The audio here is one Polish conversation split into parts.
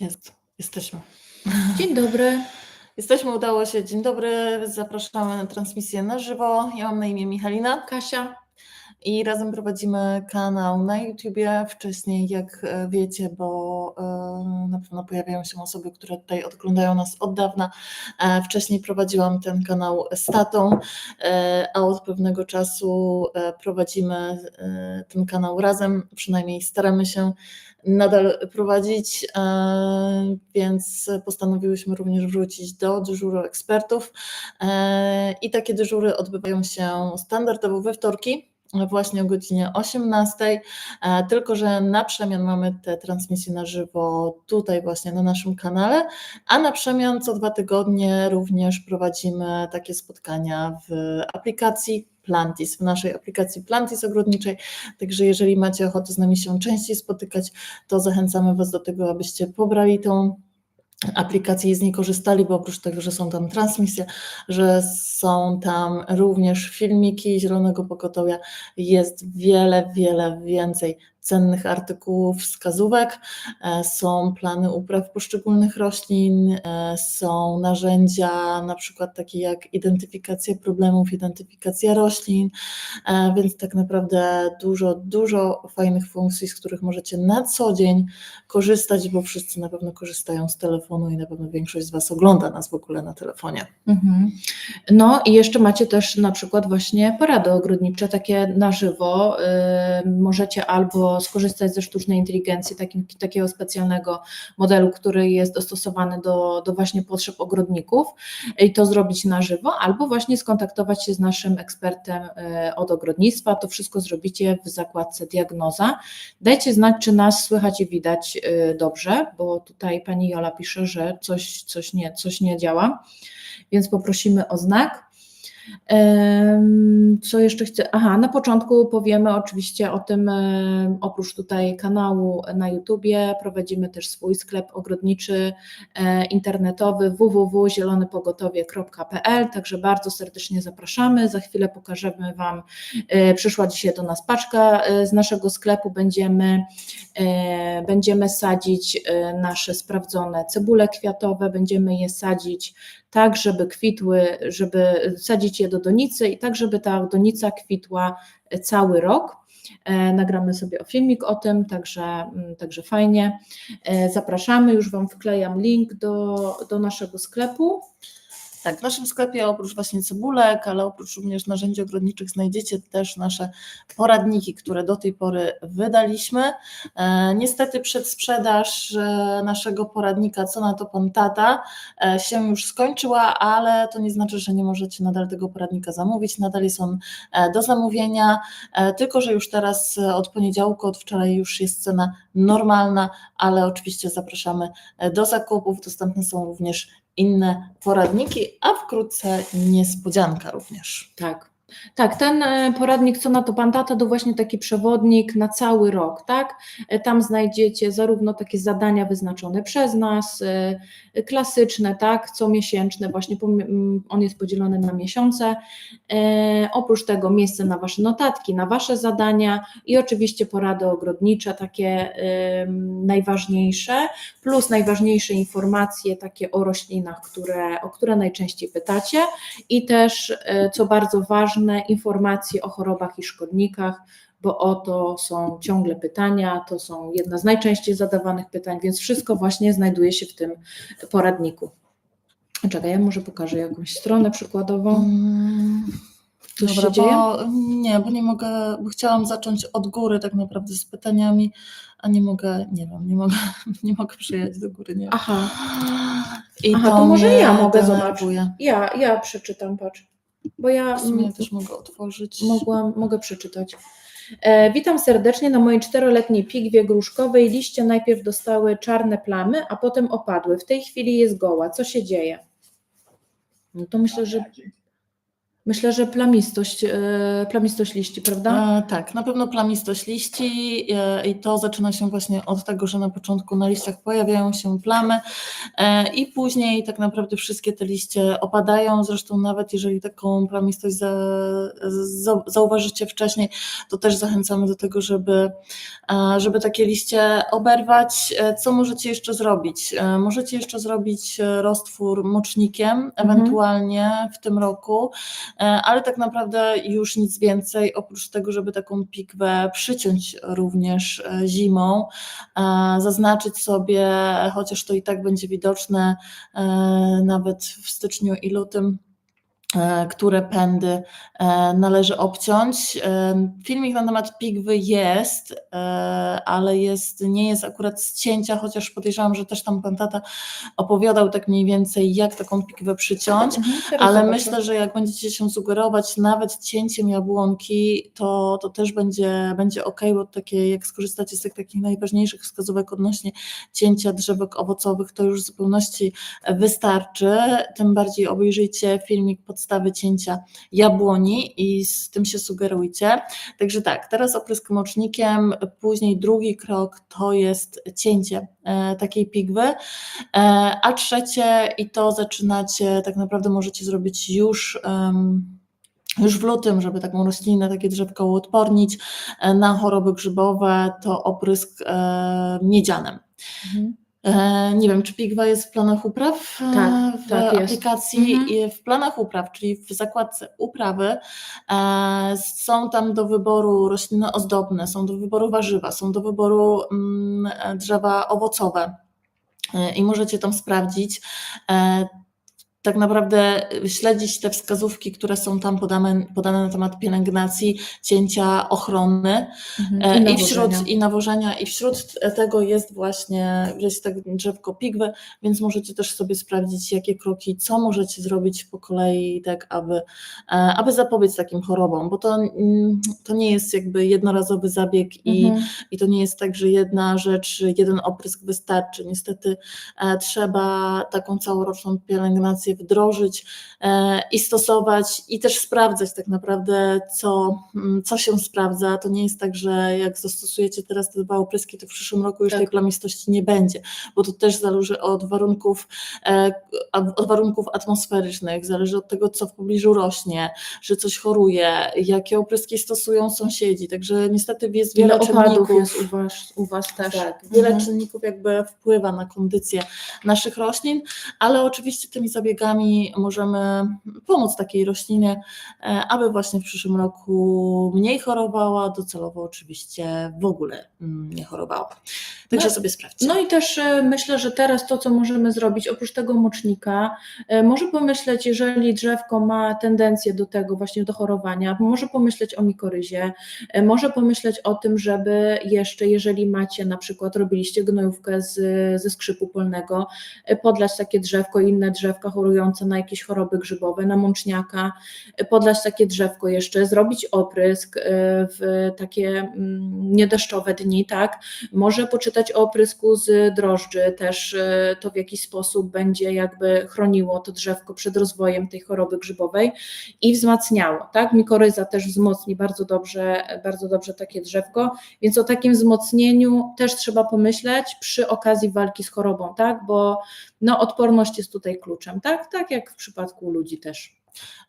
Jest, jesteśmy. Dzień dobry. Jesteśmy, udało się. Dzień dobry, zapraszamy na transmisję na żywo. Ja mam na imię Michalina Kasia. I razem prowadzimy kanał na YouTubie. Wcześniej, jak e, wiecie, bo e, na pewno pojawiają się osoby, które tutaj oglądają nas od dawna. E, Wcześniej prowadziłam ten kanał z tatą, a od pewnego czasu prowadzimy ten kanał razem, przynajmniej staramy się nadal prowadzić, więc postanowiłyśmy również wrócić do dyżuru ekspertów. I takie dyżury odbywają się standardowo we wtorki, właśnie o godzinie 18, e, tylko że na przemian mamy te transmisje na żywo tutaj właśnie na naszym kanale, a na przemian co dwa tygodnie również prowadzimy takie spotkania w aplikacji Plantis, w naszej aplikacji Plantis ogrodniczej. Także jeżeli macie ochotę z nami się częściej spotykać, to zachęcamy Was do tego, abyście pobrali tą aplikację i z niej korzystali, bo oprócz tego, że są tam transmisje, że są tam również filmiki Zielonego Pogotowia, jest wiele, wiele więcej cennych artykułów, wskazówek, e, są plany upraw poszczególnych roślin, e, są narzędzia, na przykład takie jak identyfikacja problemów, identyfikacja roślin, e, więc tak naprawdę dużo, dużo fajnych funkcji, z których możecie na co dzień korzystać, bo wszyscy na pewno korzystają z telefonu i na pewno większość z Was ogląda nas w ogóle na telefonie. Mhm. No i jeszcze macie też na przykład właśnie porady ogrodnicze, takie na żywo. Yy, możecie albo skorzystać ze sztucznej inteligencji, takim, takiego specjalnego modelu, który jest dostosowany do, do właśnie potrzeb ogrodników i to zrobić na żywo, albo właśnie skontaktować się z naszym ekspertem yy, od ogrodnictwa. To wszystko zrobicie w zakładce diagnoza. Dajcie znać, czy nas słychać i widać yy, dobrze, bo tutaj pani Jola pisze, że coś, coś, nie, coś nie działa, więc poprosimy o znak. Co jeszcze chcę? Aha, na początku powiemy oczywiście o tym, e, oprócz tutaj kanału na YouTubie, prowadzimy też swój sklep ogrodniczy e, internetowy www.zielonypogotowie.pl, także bardzo serdecznie zapraszamy. Za chwilę pokażemy Wam, e, przyszła dzisiaj do nas paczka z naszego sklepu, będziemy, będziemy sadzić nasze sprawdzone cebule kwiatowe, będziemy je sadzić tak, żeby kwitły, żeby sadzić je do donicy i tak, żeby ta donica kwitła cały rok. E, Nagramy sobie filmik o tym, także, mm, także fajnie. E, Zapraszamy, już Wam wklejam link do, do naszego sklepu. Tak, w naszym sklepie oprócz właśnie cebulek, ale oprócz również narzędzi ogrodniczych znajdziecie też nasze poradniki, które do tej pory wydaliśmy. E, niestety przedsprzedaż e, naszego poradnika Co na to pan tata e, się już skończyła, ale to nie znaczy, że nie możecie nadal tego poradnika zamówić. Nadal jest on do zamówienia, tylko że już teraz od poniedziałku, od wczoraj już jest cena normalna, ale oczywiście zapraszamy do zakupów. Dostępne są również inne poradniki, a wkrótce niespodzianka również. Tak. Tak, ten e, poradnik Co na to pan tata to właśnie taki przewodnik na cały rok, tak? E, Tam znajdziecie zarówno takie zadania wyznaczone przez nas, e, klasyczne, tak, comiesięczne, właśnie pom- m, on jest podzielony na miesiące. Oprócz tego miejsce na wasze notatki, na wasze zadania i oczywiście porady ogrodnicze, takie najważniejsze, plus najważniejsze informacje takie o roślinach, które, o które najczęściej pytacie i też, co bardzo ważne, informacje o chorobach i szkodnikach, bo o to są ciągle pytania, to są jedna z najczęściej zadawanych pytań, więc wszystko właśnie znajduje się w tym poradniku. Czekaj, ja może pokażę jakąś stronę przykładową. Mm, Coś Dobra, się dzieje? bo nie, bo nie mogę, bo chciałam zacząć od góry tak naprawdę z pytaniami, a nie mogę, nie wiem, nie mogę, nie mogę przyjechać do góry, nie. Aha, I Aha, to może mnie ja mogę denerwuje. ja, ja przeczytam, patrz, bo ja W sumie też mogę otworzyć. Mogłam, mogę przeczytać. E, witam serdecznie na mojej czteroletniej pigwie gruszkowej. Liście najpierw dostały czarne plamy, a potem opadły. W tej chwili jest goła. Co się dzieje? No to myślę, że Myślę, że plamistość, e, plamistość liści, prawda? E, tak, na pewno plamistość liści e, i to zaczyna się właśnie od tego, że na początku na liściach pojawiają się plamy i później tak naprawdę wszystkie te liście opadają. Zresztą nawet jeżeli taką plamistość za, za, zauważycie wcześniej, to też zachęcamy do tego, żeby, żeby takie liście oberwać. Co możecie jeszcze zrobić? Możecie jeszcze zrobić roztwór mocznikiem, ewentualnie w tym roku. E, ale tak naprawdę już nic więcej, oprócz tego, żeby taką pikwę przyciąć również e, zimą, e, zaznaczyć sobie, chociaż to i tak będzie widoczne nawet w styczniu i lutym, które pędy e, należy obciąć. E, Filmik na temat pigwy jest, e, ale jest, nie jest akurat z cięcia, chociaż podejrzewam, że też tam pan tata opowiadał tak mniej więcej, jak taką pigwę przyciąć. Mhm, Ale myślę, że jak będziecie się sugerować nawet cięciem jabłonki, to, to też będzie, będzie ok, bo takie, jak skorzystacie z tych takich najważniejszych wskazówek odnośnie cięcia drzewek owocowych, to już w zupełności wystarczy. Tym bardziej obejrzyjcie filmik podstawy cięcia jabłoni i z tym się sugerujcie. Także tak, teraz oprysk mocznikiem, później drugi krok to jest cięcie e, takiej pigwy. E, A trzecie, i to zaczynacie, tak naprawdę możecie zrobić już. już w lutym, żeby taką roślinę, takie drzewko uodpornić e, na choroby grzybowe, to oprysk miedzianem. Mhm. E, Nie wiem, czy pigwa jest w planach upraw e, Tak, w tak aplikacji. Mhm. I W planach upraw, czyli w zakładce uprawy, e, są tam do wyboru rośliny ozdobne, są do wyboru warzywa, są do wyboru mm, drzewa owocowe. I możecie tam sprawdzić. Tak naprawdę śledzić te wskazówki, które są tam podane, podane na temat pielęgnacji, cięcia, ochrony. Mhm. E, I, nawożenia. wśród i nawożenia, i wśród tego jest właśnie jest tak drzewko pigwy, więc możecie też sobie sprawdzić, jakie kroki, co możecie zrobić po kolei, tak aby, e, aby zapobiec takim chorobom, bo to, mm, to nie jest jakby jednorazowy zabieg i, Mhm. i to nie jest tak, że jedna rzecz, jeden oprysk wystarczy. Niestety e, trzeba taką całoroczną pielęgnację wdrożyć e, i stosować i też sprawdzać tak naprawdę, co, mm, co się sprawdza. To nie jest tak, że jak zastosujecie teraz te dwa opryski, to w przyszłym roku już Tak. tej plamistości nie będzie, bo to też zależy od warunków, e, od warunków atmosferycznych, zależy od tego, co w pobliżu rośnie, że coś choruje, jakie opryski stosują sąsiedzi. Także niestety jest wiele Ile czynników. jest u was, u was też. Tak, wiele Mhm. czynników jakby wpływa na kondycję naszych roślin, ale oczywiście tymi zabiegami możemy pomóc takiej roślinie, e, aby właśnie w przyszłym roku mniej chorowała, docelowo oczywiście w ogóle mm, nie chorowała. Także No- sobie sprawdźcie. No i też e, myślę, że teraz to, co możemy zrobić, oprócz tego mocznika, e, może pomyśleć, jeżeli drzewko ma tendencję do tego właśnie do chorowania, może pomyśleć o mikoryzie, e, może pomyśleć o tym, żeby jeszcze, jeżeli macie na przykład, robiliście gnojówkę z, ze skrzypu polnego, podlać takie drzewko i inne drzewka chorujące na jakieś choroby grzybowe, na mączniaka, podlać takie drzewko jeszcze, zrobić oprysk w takie mm, niedeszczowe dni, tak, może poczytać o oprysku z drożdży, też e, to w jakiś sposób będzie jakby chroniło to drzewko przed rozwojem tej choroby grzybowej i wzmacniało, tak? Mikoryza też wzmocni bardzo dobrze, bardzo dobrze takie drzewko, więc o takim wzmocnieniu też trzeba pomyśleć przy okazji walki z chorobą, tak? Bo no, odporność jest tutaj kluczem, tak? Tak jak w przypadku ludzi też.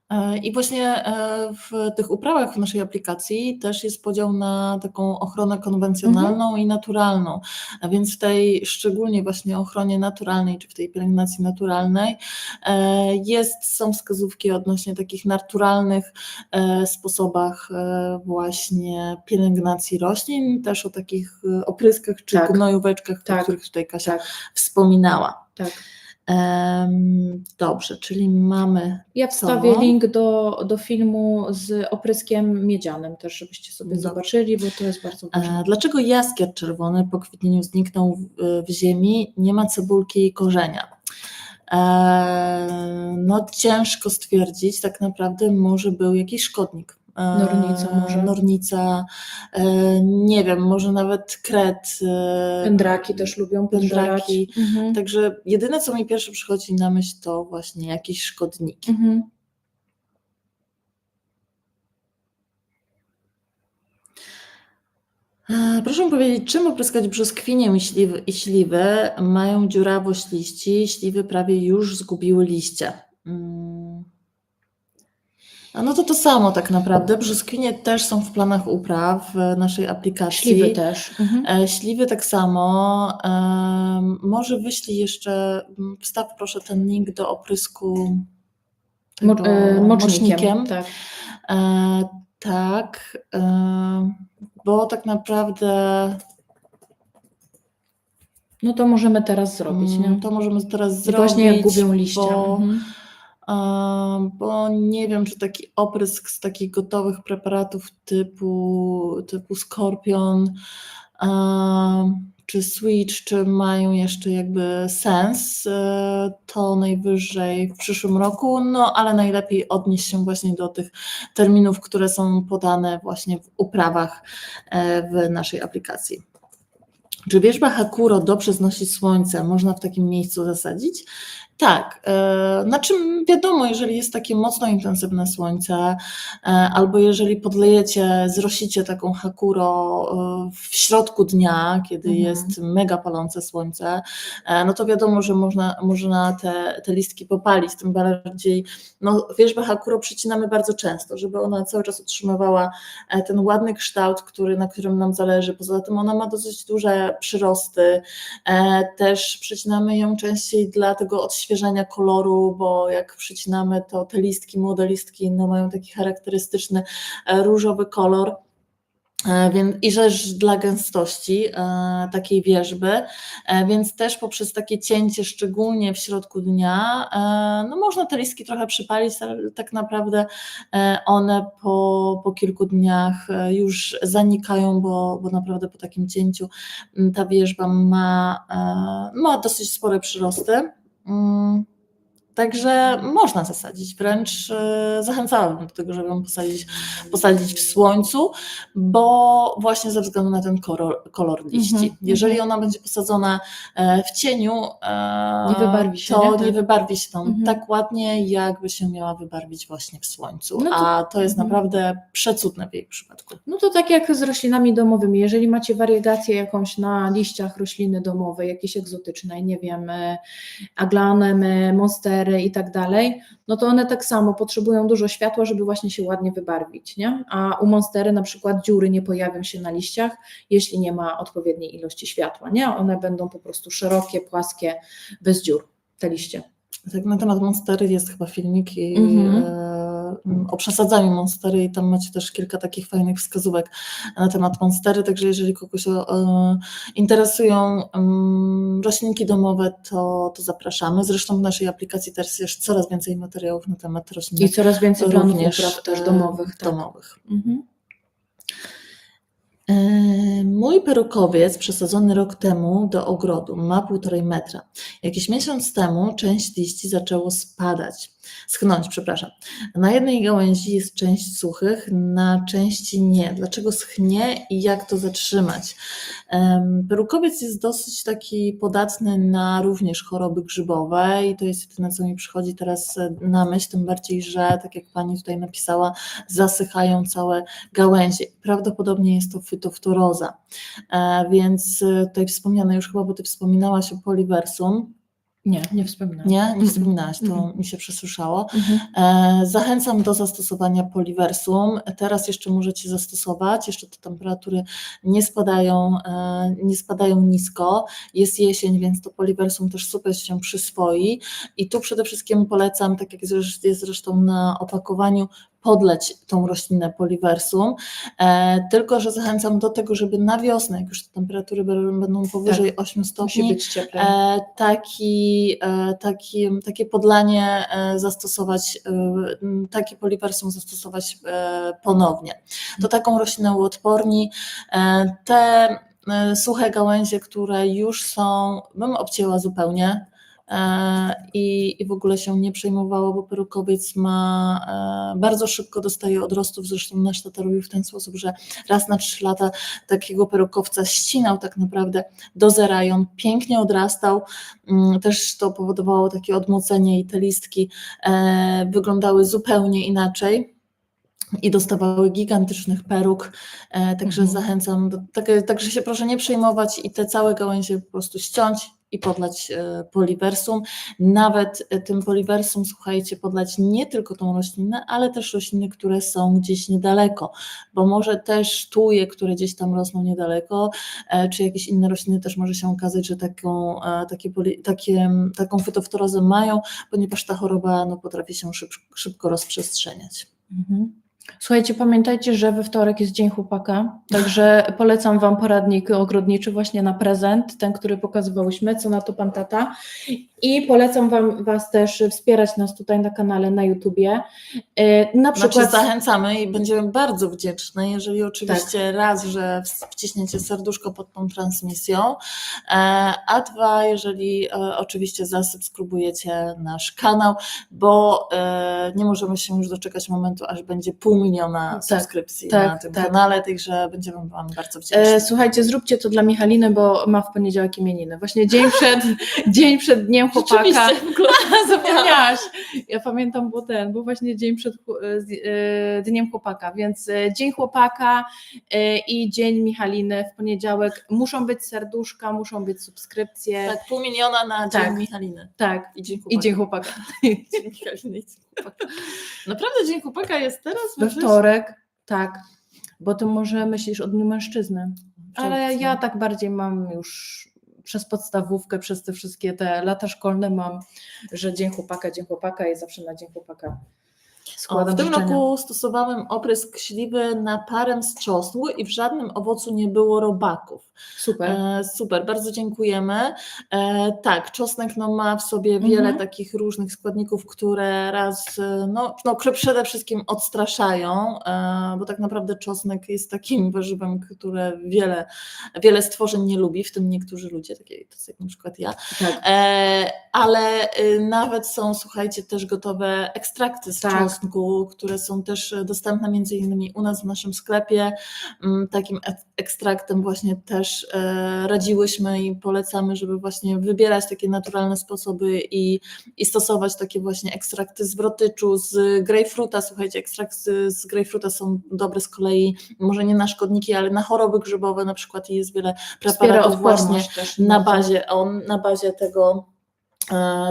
E, I właśnie e, w tych uprawach w naszej aplikacji też jest podział na taką ochronę konwencjonalną Mhm. i naturalną. A więc w tej szczególnie właśnie ochronie naturalnej, czy w tej pielęgnacji naturalnej e, jest, są wskazówki odnośnie takich naturalnych sposobach właśnie pielęgnacji roślin, też o takich opryskach czy Tak. gnojóweczkach, o Tak. których tutaj Kasia Tak, wspominała. tak. Dobrze, czyli mamy Ja wstawię To? link do, do filmu z opryskiem miedzianym też, żebyście sobie Dobrze. zobaczyli, bo to jest bardzo ważne. E, Dlaczego jaskier czerwony po kwitnieniu zniknął w, w ziemi, nie ma cebulki i korzenia? E, No ciężko stwierdzić, tak naprawdę może był jakiś szkodnik. E, Nornica może. Nornica, e, nie wiem, może nawet kret. E, pędraki też lubią pędraki. Mhm. Także jedyne, co mi pierwsze przychodzi na myśl, to właśnie jakieś szkodniki. Mhm. Proszę powiedzieć, czym opryskać brzoskwinię i śliwy, i śliwy? Mają dziurawość liści, śliwy prawie już zgubiły liście. Mm. A no to to samo tak naprawdę. Brzoskwinie też są w planach upraw w naszej aplikacji. Śliwy też. Mhm. E, Śliwy tak samo. Em, Może wyślij jeszcze, wstaw proszę ten link do oprysku Mo- e, mocznikiem. mocznikiem. Tak. E, tak, e, bo tak naprawdę No to możemy teraz zrobić, nie? mm, to możemy teraz I zrobić. Właśnie jak gubią liście. Bo, Mhm. Bo nie wiem, czy taki oprysk z takich gotowych preparatów typu, typu Skorpion czy Switch, czy mają jeszcze jakby sens, e, to najwyżej w przyszłym roku, no ale najlepiej odnieść się właśnie do tych terminów, które są podane właśnie w uprawach e, w naszej aplikacji. Czy wierzba Hakuro dobrze znosi słońce? Można w takim miejscu zasadzić? Tak, e, znaczy wiadomo, jeżeli jest takie mocno intensywne słońce, e, albo jeżeli podlejecie, zrosicie taką Hakuro e, w środku dnia, kiedy Mhm. jest mega palące słońce, no to wiadomo, że można, można te, te listki popalić, tym bardziej, no wierzbę Hakuro przycinamy bardzo często, żeby ona cały czas utrzymywała ten ładny kształt, który, na którym nam zależy. Poza tym ona ma dosyć duże przyrosty. Też przycinamy ją częściej dla tego odświeżania koloru, bo jak przycinamy, to te listki, młode listki no, mają taki charakterystyczny e, różowy kolor. E, I też dla gęstości e, takiej wierzby, więc też poprzez takie cięcie, szczególnie w środku dnia, no można te listki trochę przypalić, ale tak naprawdę one po, po kilku dniach już zanikają, bo, bo naprawdę po takim cięciu ta wierzba ma, ma dosyć spore przyrosty. Mm, Także można zasadzić, wręcz e, zachęcałabym do tego, żeby ją posadzić, posadzić w słońcu, bo właśnie ze względu na ten kolor, kolor liści. Mhm, Jeżeli mhm. ona będzie posadzona e, w cieniu, e, Nie wybarwi się, to nie? nie wybarwi się tam Mhm. tak ładnie, jakby się miała wybarwić właśnie w słońcu. No to- A to jest mhm. naprawdę przecudne w jej przypadku. No to tak jak z roślinami domowymi, jeżeli macie wariegację jakąś na liściach rośliny domowej, jakiejś egzotycznej, nie wiem, aglanem, e, i tak dalej, no to one tak samo potrzebują dużo światła, żeby właśnie się ładnie wybarwić, nie? A u monstery na przykład dziury nie pojawią się na liściach, jeśli nie ma odpowiedniej ilości światła, nie? One będą po prostu szerokie, płaskie, bez dziur, te liście. Tak, na temat Monstery jest chyba filmik i, Mhm. e, m, o przesadzaniu Monstery i tam macie też kilka takich fajnych wskazówek na temat Monstery, także jeżeli kogoś e, interesują roślinki domowe, to, to zapraszamy. Zresztą w naszej aplikacji też jest coraz więcej materiałów na temat roślin I coraz więcej planów również upraw też e, domowych. Tak. domowych. Mhm. E, Mój perukowiec przesadzony rok temu do ogrodu ma półtorej metra. Jakiś miesiąc temu część liści zaczęło spadać, schnąć, przepraszam. Na jednej gałęzi jest część suchych, na części nie. Dlaczego schnie i jak to zatrzymać? Perukowiec jest dosyć taki podatny na również choroby grzybowe i to jest jedyne, co mi przychodzi teraz e, na myśl, tym bardziej, że tak jak Pani tutaj napisała, zasychają całe gałęzie. Prawdopodobnie jest to fytoftoroza. E, Więc e, tutaj wspomniane już chyba, bo Ty wspominałaś o poliversum. Nie, nie wspominam. Nie, nie Mhm. wspominałaś, to Mhm. mi się przesłyszało. Mhm. E, Zachęcam do zastosowania poliversum. Teraz jeszcze możecie zastosować, jeszcze te temperatury nie spadają, e, nie spadają nisko. Jest jesień, więc to poliversum też super się przyswoi. I tu przede wszystkim polecam, tak jak jest zresztą na opakowaniu, podleć tą roślinę poliversum. E, tylko, że zachęcam do tego, żeby na wiosnę, jak już te temperatury będą powyżej 8 Musi stopni, być cieplej. e, taki, e, taki, takie podlanie zastosować, taki poliversum zastosować ponownie. To taką roślinę uodporni. Te suche gałęzie, które już są, bym obcięła zupełnie. E, I, I w ogóle się nie przejmowało, bo perukowiec ma e, bardzo szybko dostaje odrostów. Zresztą nasz tata robił w ten sposób, że raz na trzy lata takiego perukowca ścinał tak naprawdę do zera i on pięknie odrastał. Mm, Też to powodowało takie odmłocenie i te listki e, wyglądały zupełnie inaczej. i dostawały gigantycznych peruk, także Mhm. zachęcam, do, tak, także się proszę nie przejmować i te całe gałęzie po prostu ściąć i podlać e, poliwersum. Nawet e, tym poliwersum, słuchajcie, podlać nie tylko tą roślinę, ale też rośliny, które są gdzieś niedaleko, bo może też tuje, które gdzieś tam rosną niedaleko, e, czy jakieś inne rośliny też może się okazać, że taką, takie, takie, taką fytoftorozę mają, ponieważ ta choroba no, potrafi się szyb, szybko rozprzestrzeniać. Mhm. Słuchajcie, pamiętajcie, że we wtorek jest Dzień Chłopaka, także polecam Wam poradnik ogrodniczy właśnie na prezent, ten, który pokazywałyśmy, co na to Pan Tata. I polecam Wam Was też wspierać nas tutaj na kanale na YouTubie. E, Na Znaczy przykład zachęcamy i będziemy bardzo wdzięczne, jeżeli oczywiście raz, że wciśniecie serduszko pod tą transmisją, e, a dwa, jeżeli e, oczywiście zasubskrybujecie nasz kanał, bo e, nie możemy się już doczekać momentu, aż będzie pół miliona Tak, subskrypcji tak, na tym tak. kanale, także będziemy Wam bardzo wdzięczni. E, słuchajcie, zróbcie to dla Michaliny, bo ma w poniedziałek imieniny. Właśnie dzień przed, dzień przed Dniem Chłopaka. Zapomniałaś. Ja pamiętam, bo ten, bo właśnie dzień przed e, e, Dniem Chłopaka, więc e, Dzień Chłopaka i Dzień Michaliny w poniedziałek. Muszą być serduszka, muszą być subskrypcje. Tak, pół miliona na Dzień Tak. Michaliny. Tak. I Dzień I Chłopaka. Dzień Chłopaka. Dzień Michaliny i Dzień Chłopaka. Naprawdę Dzień Chłopaka jest teraz? We wtorek, tak. Bo to może myślisz o Dniu Mężczyzny. Ale ja tak bardziej mam już przez podstawówkę, przez te wszystkie te lata szkolne mam, że Dzień Chłopaka, Dzień Chłopaka i zawsze na Dzień Chłopaka składam w tym życzenia. roku stosowałem oprysk śliwy na parę z czosnku i w żadnym owocu nie było robaków. Super. E, super, bardzo dziękujemy. E, tak, czosnek no, ma w sobie wiele Mhm. takich różnych składników, które raz, e, no, no, które przede wszystkim odstraszają, e, bo tak naprawdę czosnek jest takim warzywem, które wiele, wiele stworzeń nie lubi, w tym niektórzy ludzie, takie tacy jak na przykład ja. tak. E, ale y, nawet są, słuchajcie, też gotowe ekstrakty z Tak. czosnku, które są też e, dostępne między innymi u nas w naszym sklepie. Mm, Takim ek- ekstraktem właśnie też e, radziłyśmy i polecamy, żeby właśnie wybierać takie naturalne sposoby i, i stosować takie właśnie ekstrakty z wrotyczu, z grejpfruta. Słuchajcie, ekstrakty z grejpfruta są dobre z kolei, może nie na szkodniki, ale na choroby grzybowe na przykład i jest wiele preparatów właśnie też. na bazie, on, na bazie tego,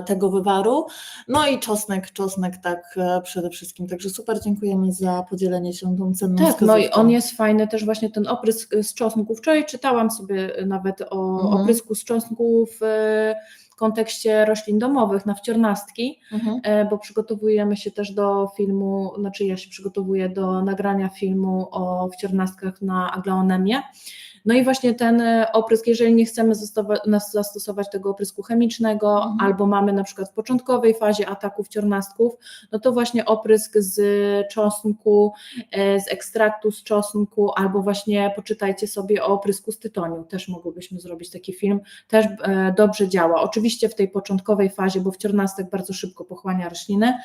tego wywaru. No i czosnek, czosnek tak e, przede wszystkim. Także super dziękujemy za podzielenie się tą cenną Tak, no i wskazówką. on jest fajny też właśnie ten oprysk z czosnku. Wczoraj czytałam sobie nawet o Mhm. oprysku z czosnku w e, kontekście roślin domowych na wciornastki, Mhm. e, bo przygotowujemy się też do filmu, znaczy ja się przygotowuję do nagrania filmu o wciornastkach na aglaonemię. No i właśnie ten e, oprysk, jeżeli nie chcemy zastosować, tego oprysku chemicznego, Mhm. albo mamy na przykład w początkowej fazie ataku wciornastków, no to właśnie oprysk z czosnku, e, z ekstraktu z czosnku, albo właśnie poczytajcie sobie o oprysku z tytoniu. Też mogłybyśmy zrobić taki film. Też e, dobrze działa. Oczywiście w tej początkowej fazie, bo wciornastek bardzo szybko pochłania rośliny,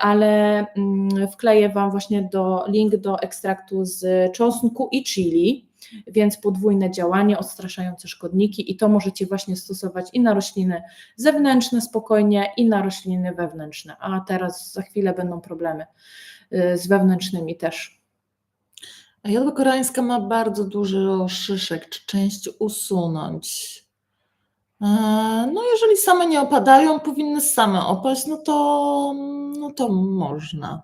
ale mm, wkleję Wam właśnie do, link do ekstraktu z czosnku i chili, więc podwójne działanie, odstraszające szkodniki i to możecie właśnie stosować i na rośliny zewnętrzne spokojnie i na rośliny wewnętrzne, a teraz za chwilę będą problemy y, z wewnętrznymi też. A jodła koreańska ma bardzo dużo szyszek. Czy część usunąć? E, No, jeżeli same nie opadają, powinny same opaść, no to, no to można.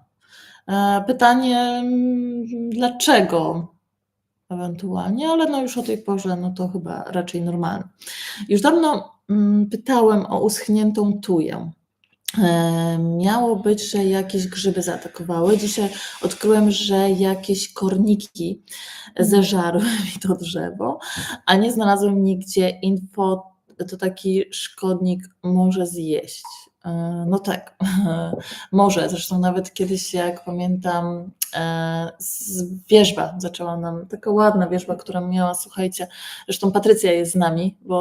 E, Pytanie, mm, dlaczego ewentualnie, ale no już o tej porze, no to chyba raczej normalne. Już dawno mm, pytałem o uschniętą tuję. E, Miało być, że jakieś grzyby zaatakowały. Dzisiaj odkryłem, że jakieś korniki zeżarły mi to drzewo, a nie znalazłem nigdzie info, to taki szkodnik może zjeść. E, No tak, może. Zresztą nawet kiedyś, jak pamiętam, wierzba zaczęła nam, taka ładna wierzba, która miała, słuchajcie, zresztą Patrycja jest z nami, bo